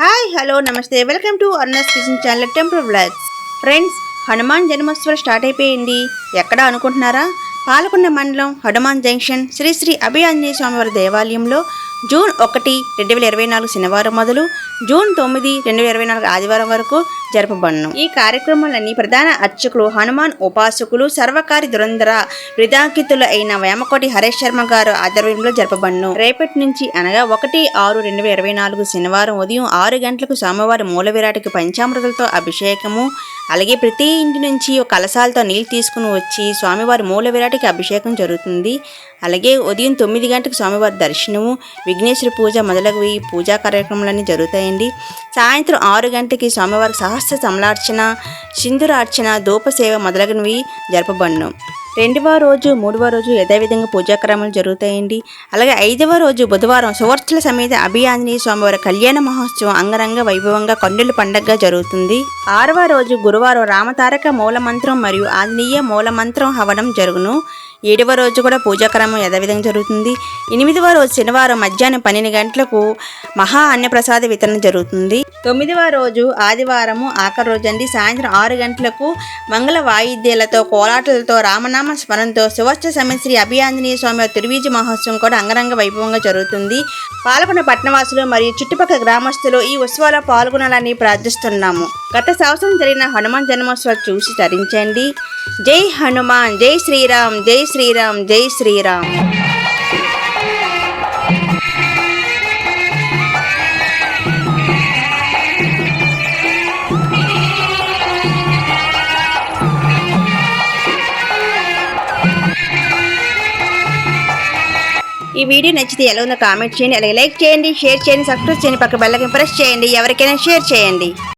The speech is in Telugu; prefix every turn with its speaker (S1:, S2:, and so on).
S1: హాయ్ హలో నమస్తే. Welcome to అర్నస్ kitchen channel temple blogs friends Hanuman జన్మోత్సవం start అయిపోయింది. ఎక్కడ అనుకుంటున్నారా? పాలకొండ మండలం హనుమాన్ జంక్షన్ శ్రీ శ్రీ అభయాంజనేయ స్వామివారి దేవాలయంలో జూన్ ఒకటి రెండు వేల ఇరవై నాలుగు శనివారం మొదలు జూన్ తొమ్మిది రెండు వేల ఇరవై నాలుగు ఆదివారం వరకు జరపబడను. ఈ కార్యక్రమాలన్నీ ప్రధాన అర్చకులు హనుమాన్ ఉపాసకులు సర్వకారి దురంధర విధాంకితులు అయిన వేమకోటి హరేష్ శర్మ గారు ఆధ్వర్యంలో జరపబడును. రేపటి నుంచి అనగా ఒకటి ఆరు రెండు వేల ఇరవై నాలుగు శనివారం ఉదయం ఆరు గంటలకు స్వామివారి మూల విరాటికి పంచామృతలతో అభిషేకము అలాగే ప్రతి ఇంటి నుంచి ఒక కలశాలతో నీళ్ళు తీసుకుని వచ్చి స్వామివారి మూల విరాటికి అభిషేకం జరుగుతుంది. అలాగే ఉదయం తొమ్మిది గంటలకు స్వామివారి దర్శనము విఘ్నేశ్వర పూజ మొదలగు ఈ పూజా కార్యక్రమాలన్నీ జరుగుతాయండి సాయంత్రం ఆరు గంటకి స్వామివారికి సహస్ర సమలార్చన సింధురార్చన ధూపసేవ మొదలగునవి జరపబడును. రెండవ రోజు మూడవ రోజు యథావిధంగా పూజాక్రమాలు జరుగుతాయండి. అలాగే ఐదవ రోజు బుధవారం సువర్చుల సమేత అభియాంజనేయ స్వామివారి కళ్యాణ మహోత్సవం అంగరంగ వైభవంగా కన్నుల పండగగా జరుగుతుంది. ఆరవ రోజు గురువారం రామతారక మూలమంత్రం మరియు ఆంజనేయ మూలమంత్రం హవనం జరుగును. ఏడవ రోజు కూడా పూజాక్రమం యథావిధంగా జరుగుతుంది. ఎనిమిదవ రోజు శనివారం మధ్యాహ్నం పన్నెండు గంటలకు మహా అన్నప్రసాద వితరణ జరుగుతుంది. తొమ్మిదవ రోజు ఆదివారము ఆఖరి రోజు అండి. సాయంత్రం ఆరు గంటలకు మంగళ వాయిద్యాలతో కోలాటలతో రామనామ స్మరణతో సువర్చ సమశ్రీ శ్రీ అభియాంజనేయ స్వామి వారి తిరువీజి మహోత్సవం కూడా అంగరంగ వైభవంగా జరుగుతుంది. పాల్గొన్న పట్టణవాసులు మరియు చుట్టుపక్కల గ్రామస్తులు ఈ ఉత్సవాల్లో పాల్గొనాలని ప్రార్థిస్తున్నాము. గత సంవత్సరం జరిగిన హనుమాన్ జన్మోత్సవాలు చూసి తరించండి. జై హనుమాన్ జై శ్రీరామ్ జై శ్రీరామ్ జై శ్రీరామ్. ఈ వీడియో నచ్చితే ఎలా ఉందో కామెంట్ చేయండి అలాగే లైక్ చేయండి షేర్ చేయండి సబ్స్క్రైబ్ చేయండి పక్క బెల్లకి ప్రెస్ చేయండి ఎవరికైనా షేర్ చేయండి.